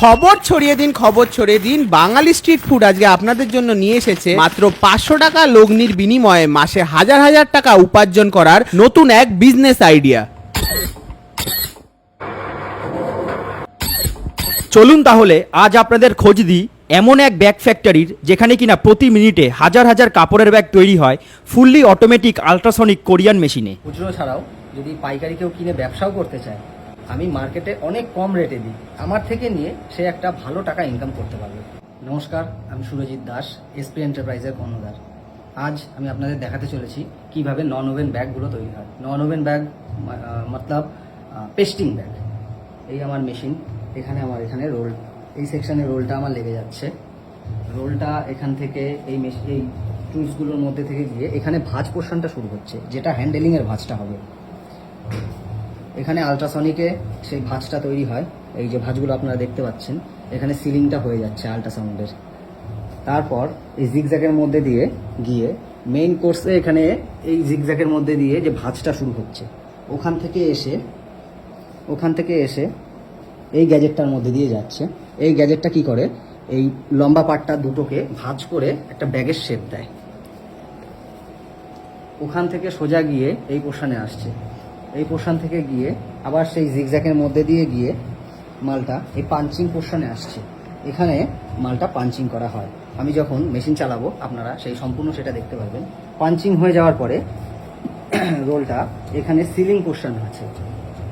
খবর ছড়িয়ে দিন, খবর ছড়িয়ে দিন। বাঙালি স্ট্রিট ফুড আজকে আপনাদের জন্য নিয়ে এসেছে মাত্র পাঁচশো টাকা লগ্নির বিনিময়ে মাসে হাজার হাজার টাকা উপার্জন করার নতুন এক বিজনেস আইডিয়া চলুন তাহলে, আজ আপনাদের খোঁজ দিই এমন এক ব্যাগ ফ্যাক্টরির যেখানে কিনা প্রতি মিনিটে হাজার হাজার কাপড়ের ব্যাগ তৈরি হয় ফুললি অটোমেটিক আল্ট্রাসনিক কোরিয়ান মেশিনে খুচরো ছাড়াও যদি পাইকারি কেউ কিনে ব্যবসাও করতে চায় আমি মার্কেটে অনেক কম রেটে দিই। আমার থেকে নিয়ে সে একটা ভালো টাকা ইনকাম করতে পারবে। নমস্কার, আমি সুরজিৎ দাস এসপি এন্টারপ্রাইজের কর্ণধার। আজ আমি আপনাদের দেখাতে চলেছি কীভাবে নন ওভেন ব্যাগগুলো তৈরি হয়। নন ওভেন ব্যাগ মতলব পেস্টিং ব্যাগ এই আমার মেশিন এখানে আমার, এখানে রোল এই সেকশনে রোলটা আমার লেগে যাচ্ছে। রোলটা এখান থেকে এই এই টুলসগুলোর মধ্যে থেকে গিয়ে এখানে ভাঁজ পোর্শনটা শুরু হচ্ছে, যেটা হ্যান্ডেলিংয়ের ভাঁজটা হবে। এখানে আল্ট্রাসনিকে সেই ভাঁজটা তৈরি হয়। এই যে ভাঁজগুলো আপনারা দেখতে পাচ্ছেন, এখানে সিলিংটা হয়ে যাচ্ছে আল্ট্রাসাউন্ডের তারপর এই জিগজ্যাগের মধ্যে দিয়ে গিয়ে মেইন কোর্সে এখানে এই জিগজ্যাগের মধ্যে দিয়ে যে ভাঁজটা শুরু হচ্ছে, ওখান থেকে এসে, ওখান থেকে এসে এই গ্যাজেটটার মধ্যে দিয়ে যাচ্ছে। এই গ্যাজেটটা কি করে? এই লম্বা পাটটা দুটোকে ভাঁজ করে একটা ব্যাগের শেপ দেয়। ওখান থেকে সোজা গিয়ে এই পোর্শনে আসছে। এই পোর্শন থেকে গিয়ে আবার সেই জিগজ্যাকের মধ্যে দিয়ে গিয়ে মালটা এই পাঞ্চিং পোর্শনে আসছে। এখানে মালটা পাঞ্চিং করা হয়। আমি যখন মেশিন চালাবো, আপনারা সেই সম্পূর্ণ সেটা দেখতে পারবেন। পাঞ্চিং হয়ে যাওয়ার পরে রোলটা এখানে সিলিং পোর্শন আছে।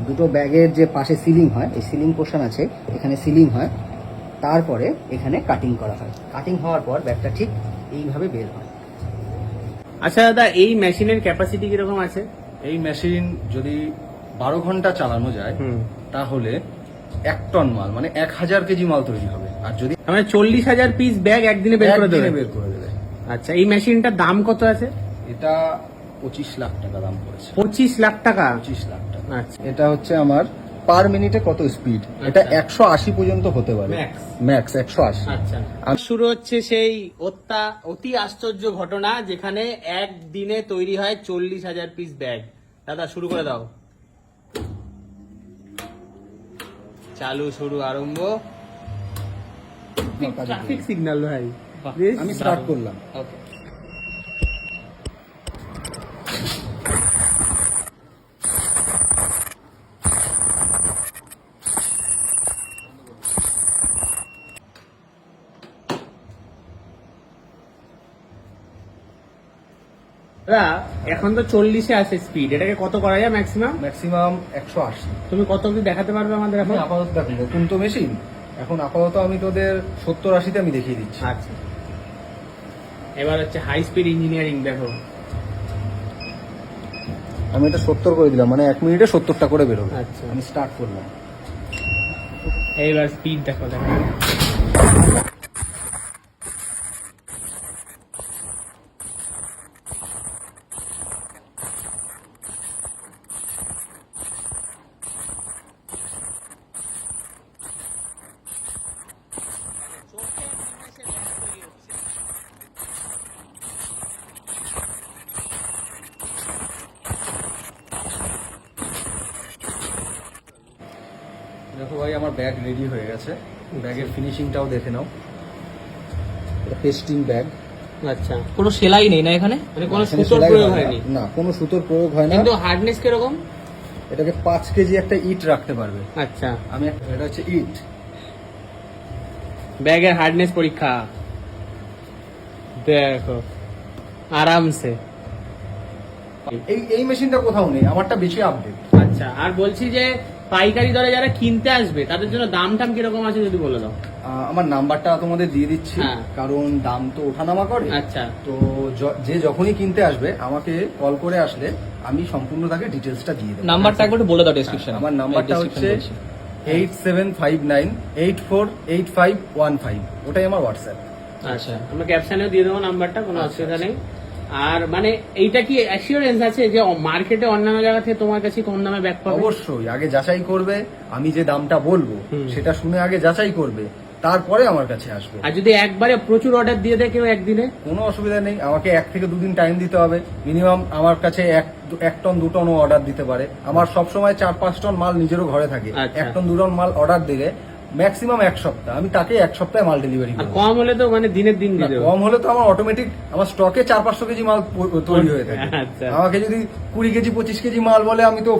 দুটো ব্যাগের যে পাশে সিলিং হয়, এই সিলিং পোর্শন আছে, এখানে সিলিং হয়। তারপরে এখানে কাটিং করা হয়। কাটিং হওয়ার পর ব্যাগটা ঠিক এইভাবে বের হয়। আচ্ছা দাদা, এই মেশিনের ক্যাপাসিটি কীরকম আছে? এই মেশিন যদি বারো ঘণ্টা চালানো যায় তাহলে এক টন মাল মানে এক হাজার কেজি মাল তৈরি হবে। আর যদি মানে চল্লিশ হাজার পিস ব্যাগ একদিনে বের করে দেবে? বের করে দেবে। আচ্ছা এই মেশিনটার দাম কত আছে? এটা পঁচিশ লাখ টাকা দাম পড়েছে। পঁচিশ লাখ টাকা? পঁচিশ লাখ টাকা। আচ্ছা। এটা হচ্ছে আমার পার মিনিটে কত স্পিড? এটা আচ্ছা। একশো আশি পর্যন্ত হতে পারে। ম্যাক্স। একশো আশি। আচ্ছা। শুরু হচ্ছে সেই অত্যা অতি আশ্চর্য ঘটনা যেখানে একদিনে তৈরি হয় চল্লিশ হাজার পিস ব্যাগ দাদা শুরু করে দাও। চালু শুরু আরম্ভ। ট্রাফিক সিগন্যাল ভাই। আমি স্টার্ট করলাম। Okay. দাদা, এখন তো চল্লিশে আছে স্পিড এটাকে কত করা যায় ম্যাক্সিমাম ম্যাক্সিমাম একশো আশি। তুমি কত অব্দি দেখাতে পারবে আমাদের এখন এখন? আপাতত দেখো নতুন তো মেশিন এখন আপাতত আমি তোদের সত্তর আশিতে আমি দেখিয়ে দিচ্ছি। আচ্ছা। এবার হচ্ছে হাই স্পিড ইঞ্জিনিয়ারিং দেখো। আমি এটা সত্তর করে দিলাম মানে এক মিনিটে সত্তরটা করে বেরোবে। আচ্ছা। আমি স্টার্ট করলাম। এইবার স্পিড দেখো দেখো দেখো ভাই আমার ব্যাগ রেডি হয়ে গেছে। ব্যাগের ফিনিশিংটাও দেখে নাও। পেস্টিং ব্যাগ আচ্ছা কোনো সেলাই নেই না এখানে? মানে কোনো সুতোর প্রয়োগ হয়নি? না কোনো সুতোর প্রয়োগ হয় না। কিন্তু হার্ডনেস কীরকম? এটাকে পাঁচ কেজি একটা ইট রাখতে পারবে। আচ্ছা। আমি এটা হচ্ছে ইট। ব্যাগের হার্ডনেস পরীক্ষা। দেখো আরামসে। এই এই মেশিনটা কোথাও নেই আমারটা বেশি আপডেট আচ্ছা আর বলছি যে পাইকারি দরে যারা কিনতে আসবে তাদের জন্য দাম টাম কীরকম আছে যদি বলে দাও? আমার নাম্বারটা তোমাদের দিয়ে দিচ্ছি হ্যাঁ। কারণ দাম তো ওঠানামা করে। আচ্ছা। তো যে যখনই কিনতে আসবে আমাকে কল করে আসলে আমি সম্পূর্ণ তাকে ডিটেলসটা দিয়ে দেবো। নাম্বারটা একবার বলে দাও ডেসক্রিপশন আমার নাম্বারটা হচ্ছে eight seven five nine eight four eight five one five. ওটাই আমার হোয়াটসঅ্যাপ। আচ্ছা। আমরা ক্যাপশনেও দিয়ে দেবো নাম্বারটা কোনো অসুবিধা নেই। আর মানে এইটা কি অ্যাসিওরেন্স আছে যে মার্কেটে অন্যান্য জায়গা থেকে তোমার কাছে কম দামে ব্যাগ পাবে? অবশ্যই আগে যাচাই করবে আমি যে দামটা বলব সেটা শুনে আগে যাচাই করবে তারপরে আমার কাছে আসবে। আর যদি একবারে প্রচুর অর্ডার দিয়ে দেয় কেউ একদিনে? কোনো অসুবিধা নেই আমাকে এক থেকে দুদিন টাইম দিতে হবে মিনিমাম আমার কাছে এক এক টন দু টনও অর্ডার দিতে পারে। আমার সবসময় চার পাঁচ টন মাল নিজেরও ঘরে থাকে। আচ্ছা। এক টন দু টন মাল অর্ডার দিলে ম্যাক্সিমাম এক সপ্তাহ। আমি তাকে এক সপ্তাহে মাল ডেলিভারি করি কম হলে তো মানে দিনের দিন কম হলে তো আমার অটোমেটিক আমার স্টকে চার পাঁচশো কেজি মাল তৈরি হয়ে থাকে। আচ্ছা। আমাকে যদি কুড়ি কেজি পঁচিশ কেজি মাল বলে আমি তো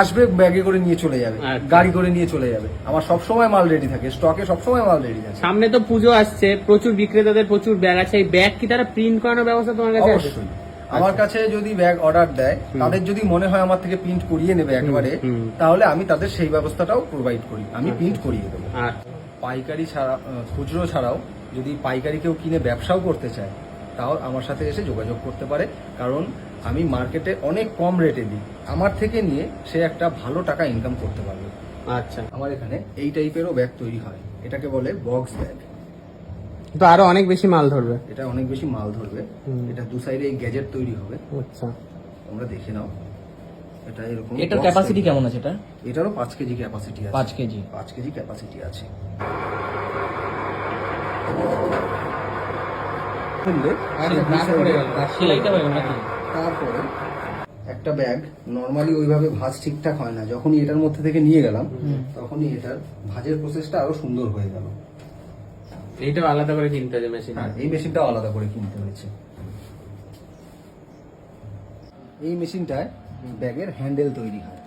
আসবে ব্যাগে করে নিয়ে চলে যাবে। আচ্ছা। গাড়ি করে নিয়ে চলে যাবে। আমার সব সময় মাল রেডি থাকে স্টকে সব সময় মাল রেডি থাকে। সামনে তো পুজো আসছে প্রচুর বিক্রেতাদের প্রচুর ব্যাগ আছে। এই ব্যাগ কি তারা প্রিন্ট করানোর ব্যবস্থা তোমার কাছে অবশ্যই। আমার কাছে যদি ব্যাগ অর্ডার দেয় তাদের যদি মনে হয় আমার থেকে প্রিন্ট করিয়ে নেবে একবারে। তাহলে আমি তাদের সেই ব্যবস্থাটাও প্রোভাইড করি। আমি প্রিন্ট করিয়ে দেবো। আচ্ছা পাইকারি ছাড়া খুচরো ছাড়াও যদি পাইকারি কেউ কিনে ব্যবসাও করতে চায় তাও আমার সাথে এসে যোগাযোগ করতে পারে। কারণ আমি মার্কেটে অনেক কম রেটে দিই। আমার থেকে নিয়ে সে একটা ভালো টাকা ইনকাম করতে পারবে। আচ্ছা। আমার এখানে এই টাইপেরও ব্যাগ তৈরি হয়। এটাকে বলে বক্স ব্যাগ তো আরও অনেক বেশি মাল ধরবে। এটা অনেক বেশি মাল ধরবে। এটা দু সাইডে এই গ্যাজেট তৈরি হবে। আচ্ছা। তোমরা দেখে নাও। এটা এরকম এটার ক্যাপাসিটি কেমন আছে এটা? এটারও পাঁচ কেজি ক্যাপাসিটি আছে। পাঁচ কেজি। পাঁচ কেজি ক্যাপাসিটি আছে। সেলাইটা হয় নাকি? তারপরে? একটা ব্যাগ নর্মালি ওইভাবে ভাঁজ ঠিকঠাক হয় না। যখনই এটার মধ্যে থেকে নিয়ে গেলাম তখনই এটার ভাঁজের প্রসেসটা আরও সুন্দর হয়ে গেল। এইটাও আলাদা করে কিনতে হবে মেশিন হ্যাঁ এই মেশিনটাও আলাদা করে কিনতে হয়েছে। এই মেশিনটায় ব্যাগের হ্যান্ডেল তৈরি হয়।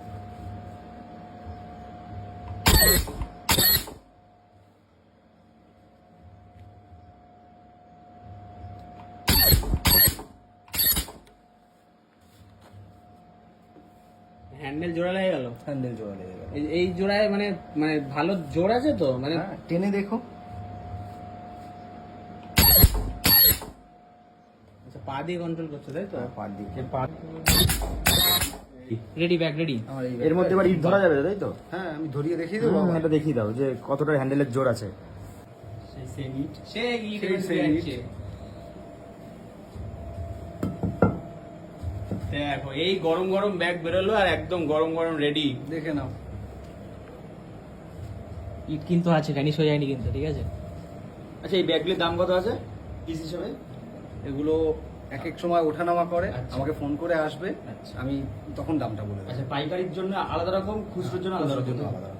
হ্যান্ডেল জোড়া লেগে গেল? হ্যান্ডেল জোড়া লেগে গেল। এই- এই জোড়ায় মানে মানে ভালো জোর আছে তো? মানে হ্যাঁ, টেনে দেখো। পা দিয়ে কন্ট্রোল করছ তাই তো? পার দিকে রেডি ব্যাগ রেডি এর মধ্যে এবার ইট ধরা যাবে তাই তো? হ্যাঁ আমি ধরিয়ে দেখিয়ে দেবো এটা দেখিয়ে দাও যে কতটা হ্যান্ডেলের জোর আছে। ইট। সেই- সেই ইট। দেখো এই গরম গরম ব্যাগ বেরোলো আর একদম গরম গরম রেডি দেখে নাও। ইট কিন্তু আছে হয়ে যায়নি কিন্তু ঠিক আছে? আচ্ছা এই ব্যাগগুলির দাম কত আছে? পিস হিসেবে? এগুলো এক এক সময় ওঠানামা করে আচ্ছা। আমাকে ফোন করে আসবে আচ্ছা। আমি তখন দামটা বলে দেবো। আচ্ছা পাইকারির জন্য আলাদা রকম খুচরোর জন্য আলাদা রকম? আলাদা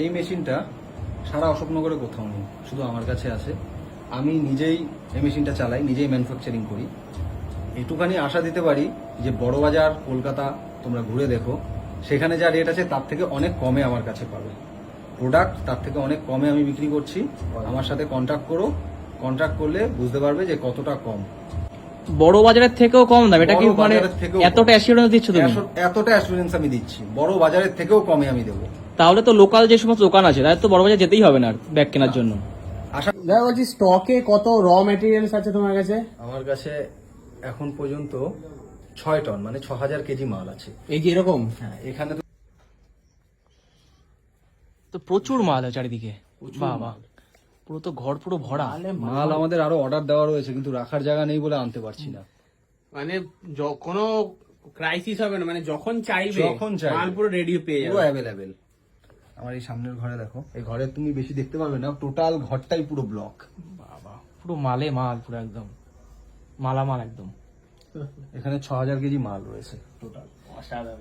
এই মেশিনটা সারা অশোকনগরে কোথাও নেই শুধু আমার কাছে আছে। আমি নিজেই এই মেশিনটা চালাই নিজেই ম্যানুফ্যাকচারিং করি। এটুখানি আশা দিতে পারি যে বড় বাজার কলকাতা তোমরা ঘুরে দেখো সেখানে যা রেট আছে তার থেকে অনেক কমে আমার কাছে পাবে। প্রোডাক্ট তার থেকে অনেক কমে আমি বিক্রি করছি। আমার সাথে কন্ট্যাক্ট করো কন্ট্যাক্ট করলে বুঝতে পারবে যে কতটা কম। বড় বাজারের থেকেও কম দাম এটা কি মানে। এতটা অ্যাসিওরেন্স দিচ্ছ তুমি? এতটা অ্যাসুরেন্স আমি দিচ্ছি। বড় বাজারের থেকেও কমে আমি দেবো। তাহলে তো লোকাল যে সমস্ত দোকান আছে তাদের তো বড় বাজার যেতেই হবে না আর ব্যাগ কেনার জন্য। আশা দাদা বলছি স্টকে কত র মেটেরিয়ালস আছে তোমার কাছে? আমার কাছে এখন পর্যন্ত ছয় টন মানে ছ হাজার কেজি মাল আছে। এই যে এরকম? হ্যাঁ এখানে তো তো প্রচুর মাল আছে চারিদিকে। বাবা। পুরো তো ঘর পুরো ভরা। মাল আমাদের আরও অর্ডার দেওয়া রয়েছে কিন্তু রাখার জায়গা নেই বলে আনতে পারছি না। মানে য- কোনো ক্রাইসিস হবে না মানে যখন চাইবে যখন চাইবে। মাল পুরো রেডি পেয়ে পুরো যাবে। অ্যাভেলেবেল আমার এই সামনের ঘরে দেখো এই ঘরে তুমি বেশি দেখতে পারবে না টোটাল ঘরটাই পুরো ব্লক বাবা পুরো মালে মাল পুরো একদম। মালামাল একদম। এখানে ছ হাজার কেজি মাল রয়েছে টোটাল অসাধারণ।